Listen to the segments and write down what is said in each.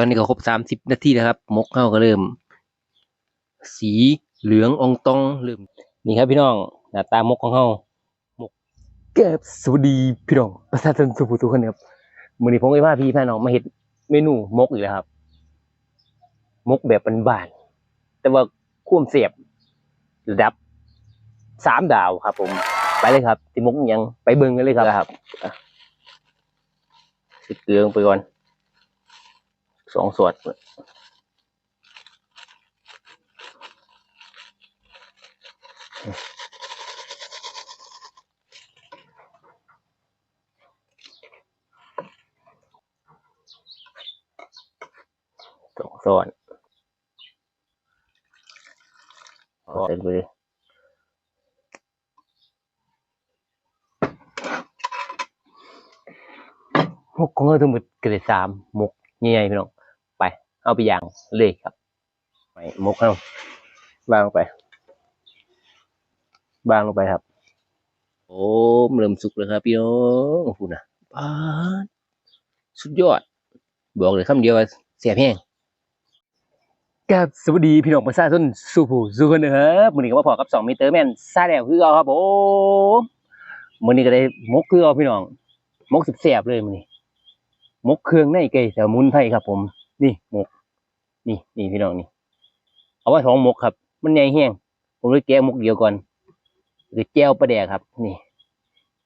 ตอนนี้ก็ครบสามสิบนาทีแล้วครับ มกเข้าก็เริ่ม สีเหลืองอองตองเริ่มนี่ครับพี่น้องหน้าตามกของเขามกเก็บสวัสดีพี่น้องประชาชนสุภูทุกคนครับมื้อนี้ผมก็พาพี่พาน้องมาเฮ็ดเมนูมกอีกแล้วครับ มกแบบบานๆแต่ว่าควมเสียบระดับสามดาวครับ ผม ไปเลยครับที่มกอิหยังไปเบิ่งกันเลยครับครับอะสิเกลือลงไปก่อนส องส่วนสองส่วนเอาเต็มไปเลยหกของเราทั้งหมดเกิดสามหมกใหญ่ๆพี่น้อง เอาไปย่างเลยครับไปหมกเอาวางลงไปวางลงไปครับโอ้เริ่มสุกแล้วครับพี่น้องพูดนะป้าสุดยอด บอกเลยคำเดียวว่าเสียบแห้งกับสวัสดีพี่น้องประชาชนสู่ผู้สู่คนนะครับมือนี้ก็มาพอกับ2มิเตอร์แมนซาแดวคือเอาครับผมมื้อนี้ก็ได้มกคือเอาพี่น้องมกแซ่บเลยมื้อนี้มกเครื่องในไก่สมุนไพรครับผม นี่มก นี่นี่พี่น้องนี่ เอาไว้สองมกครับ มันใหญ่แห้งผมเลยแกะมกเดียวก่อนหรือแจวปลาแดกครับ นี่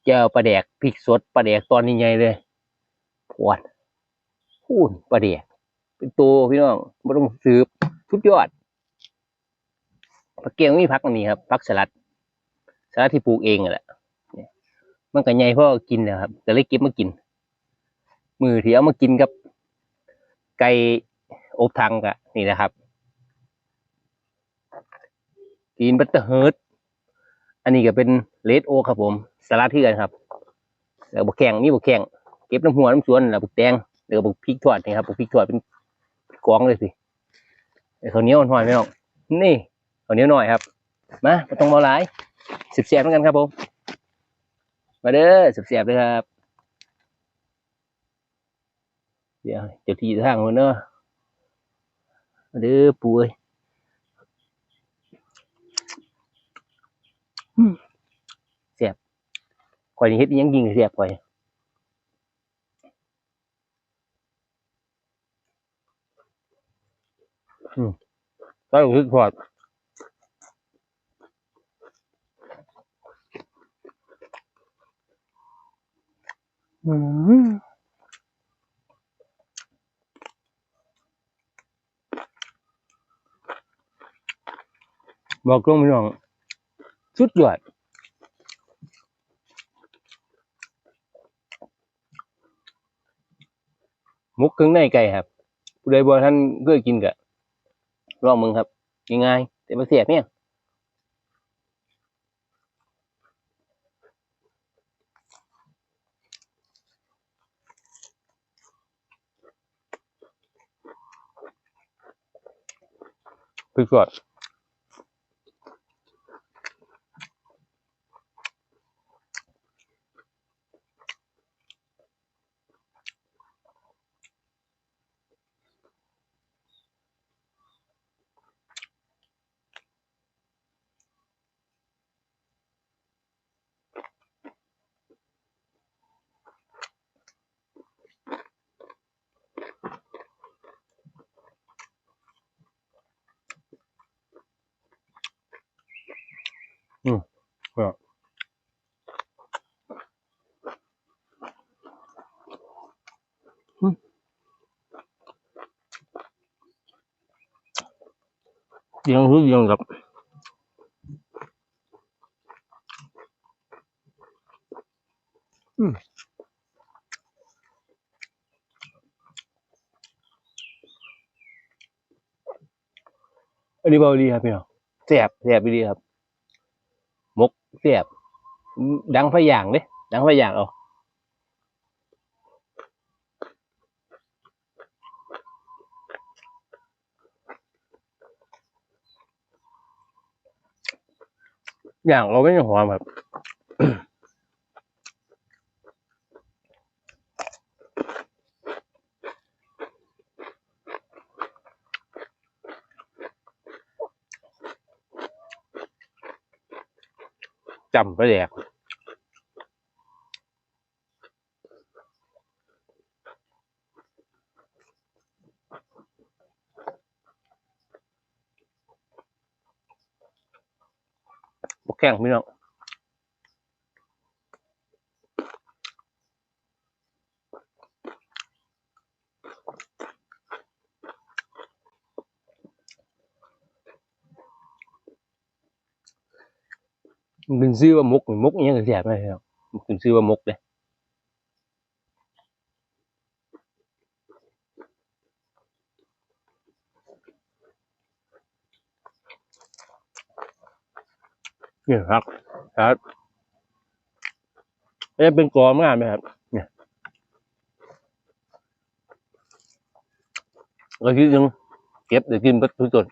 แจวปลาแดกพริกสดปลาแดกตอนนี้ใหญ่เลยพวดพูนปลาแดก เป็นตัวพี่น้องไม่ต้องซื้อสุดยอดผักเกียงมีผักนนี้ครับผักสลัดสลัดที่ปลูกเองนั่นแหละมันก็ใหญ่เพราะกินนะครับก็เลยเก็บมากิน มือที่เอามากินกับ ไก่ อบทังกะนี่นะครับ กินบัตเตอร์เฮิร์ตอันนี้ก็เป็นเลดโอครับผมสลัดที่กันครับแล้วบุกแข่งมีบุกแข่งเก็บน้ำหัวน้ำสวนแล้วบุกแตงแล้วบุกพริกทอดนี่ครับบุกพริกทอดเป็นกองเลยสิไอ้ข้าวเนียวหน่อยไม่ออกนี่ข้าเนียวหน่อยครับมาไม่ต้องมาหลายสิบเสียบเหมือนกันครับผมมาเด้อสิบเสียบเลยครับเดี๋ยวจ้าที่ทางมันเนาะ เด้อปุ้ยอืมเสียบข่อยนี่เฮ็ดอิหยังยิงเสียบข่อยก็รู้สึกพอดอืม บอกตรงพี่น้องสุดยอดมุกเครื่องในไก่ครับผู้ใดบ่ท่านเคยกินกะลองมึงครับง่ายๆแต่มาเสียบเนี่ยพริกสด เดียงคือเดียงครับอืมอันนี้เบาดีครับพี่น้องแสบแสบดีครับ มกแสบดังไฟอย่างเด้ดังไฟอย่างเอา อย่างเราไม่หอมแบบจำไปแดก แข้งพี่น้องมันเป็นชื่อว่ามกมกอหยังก็แสบเลยครับมันเป็นชื่อว่ามกเลย นี่ครับ ครับเอ๊ะเป็นกรอมงานไหมครับ เนี่ยก็คิดยังเก็บเดี๋ยวกินไปทุกต้น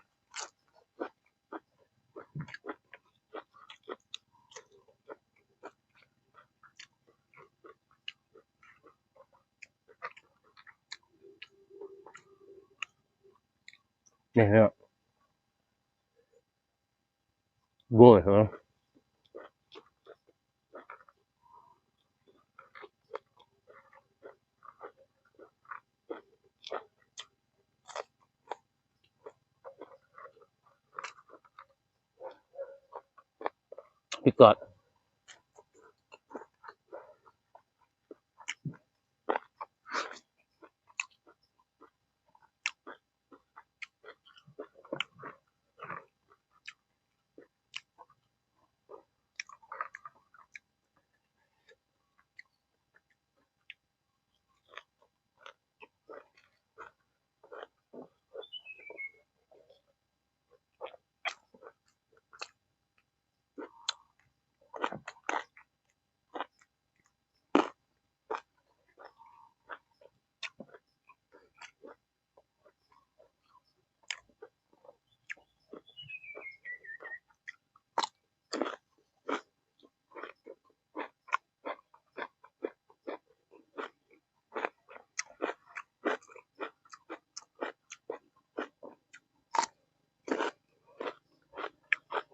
เนี่ยเนี่ ย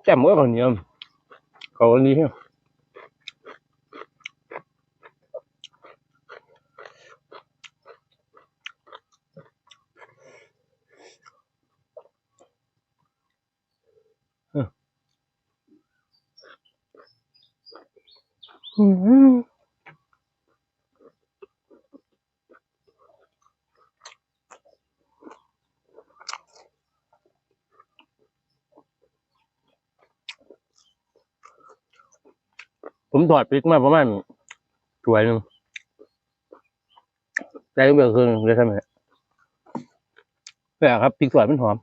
โว้ยเหรอพี่กอดแจ่มก็คนเดียวเขาคนนี้เนี่ยอืม ผมถอดพริกมาประมาณถ้วยหนึ่งได้เบอร์ครึ่งเลยใช่ไหมแต่ครับพริกสวยมันหอม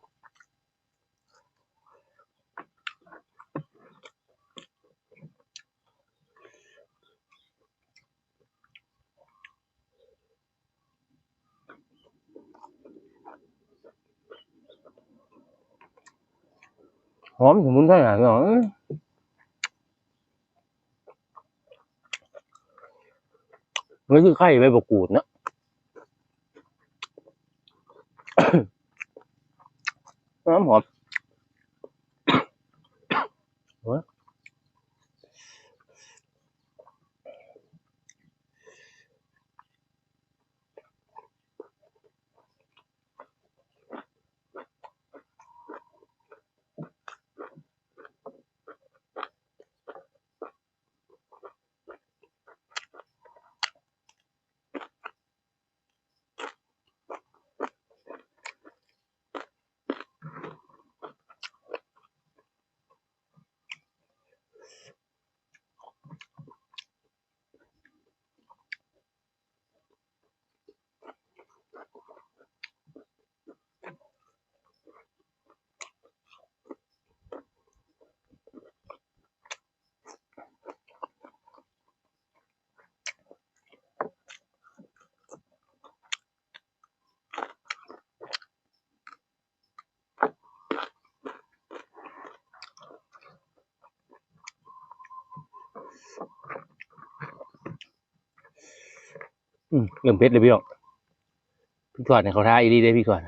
หอมสมุนไพรหลายอย่าง เอ้ยนี่คือไข่ใบมะกูดนะน้ำหอม เริ่มเผ็ดเลยพี่น้องพี่กอดเนี่ยเขาท้าอีดีได้พี่กอด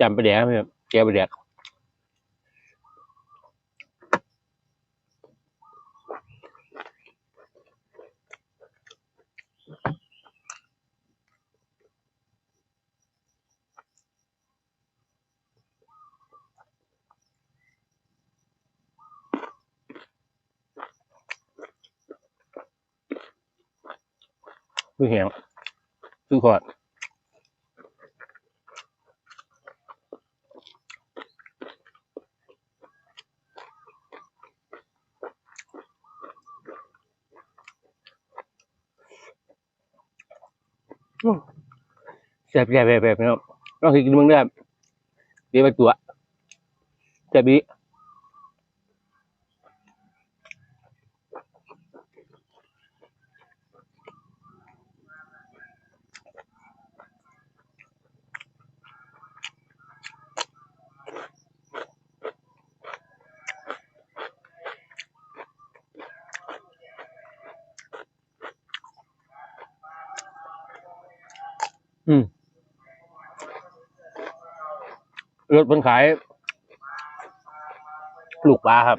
จำไปแดกครับพี่แกไปแดกคือแหงคือขอด แซ่บแซ่บแบบแบบนี้ครับลองกินมึงได้เดี๋ยวไปตัวแซ่บดี อืมรถเพิ่นขาย ลูกปลาครับ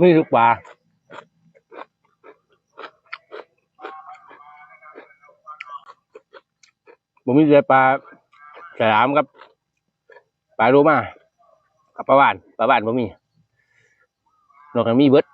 นี่ลูกปลาผมมีแต่ปลาฉลามกับ ปลาโลมากับปลาบ้านปลาบ้านผมมี นอกจากมีเบิด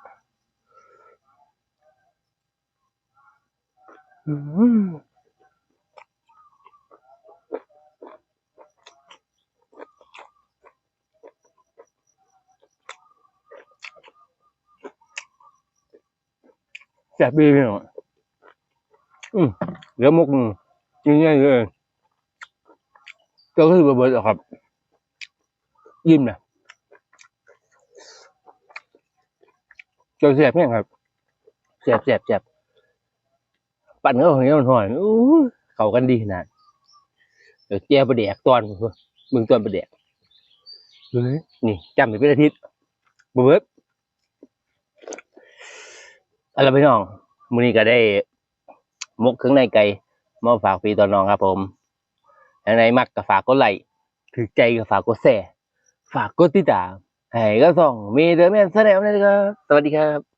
แซ่บดีพี่น้องอืมเดี๋ยวมุกหนึ่งง่ายๆเลยก็คือเบิดๆอะครับ ยิ้มนะ เจ้าแซ่บเนี่ยครับแซ่บแซ่บแซ่บปั่นก็ของเงี้ยมันหอยอู้เข้ากันดีขนาดเดี๋ยวแจ้ประเดกตอนมึงตอนประเดกเฮ้ยนี่จำไปเป็นอาทิตย์บ่เบิดอะไรพี่น้องมื้อนี้ก็ได้มกเครื่องในไก่มาฝากพี่ตอนน้องครับผมอย่างไรมักก็ฝากกดไลค์ถือใจก็ฝากกดแชร์ฝากกดติดตาม ให้ก็ส่องมีเดอร์แมนแสดงนะครับ สวัสดีครับ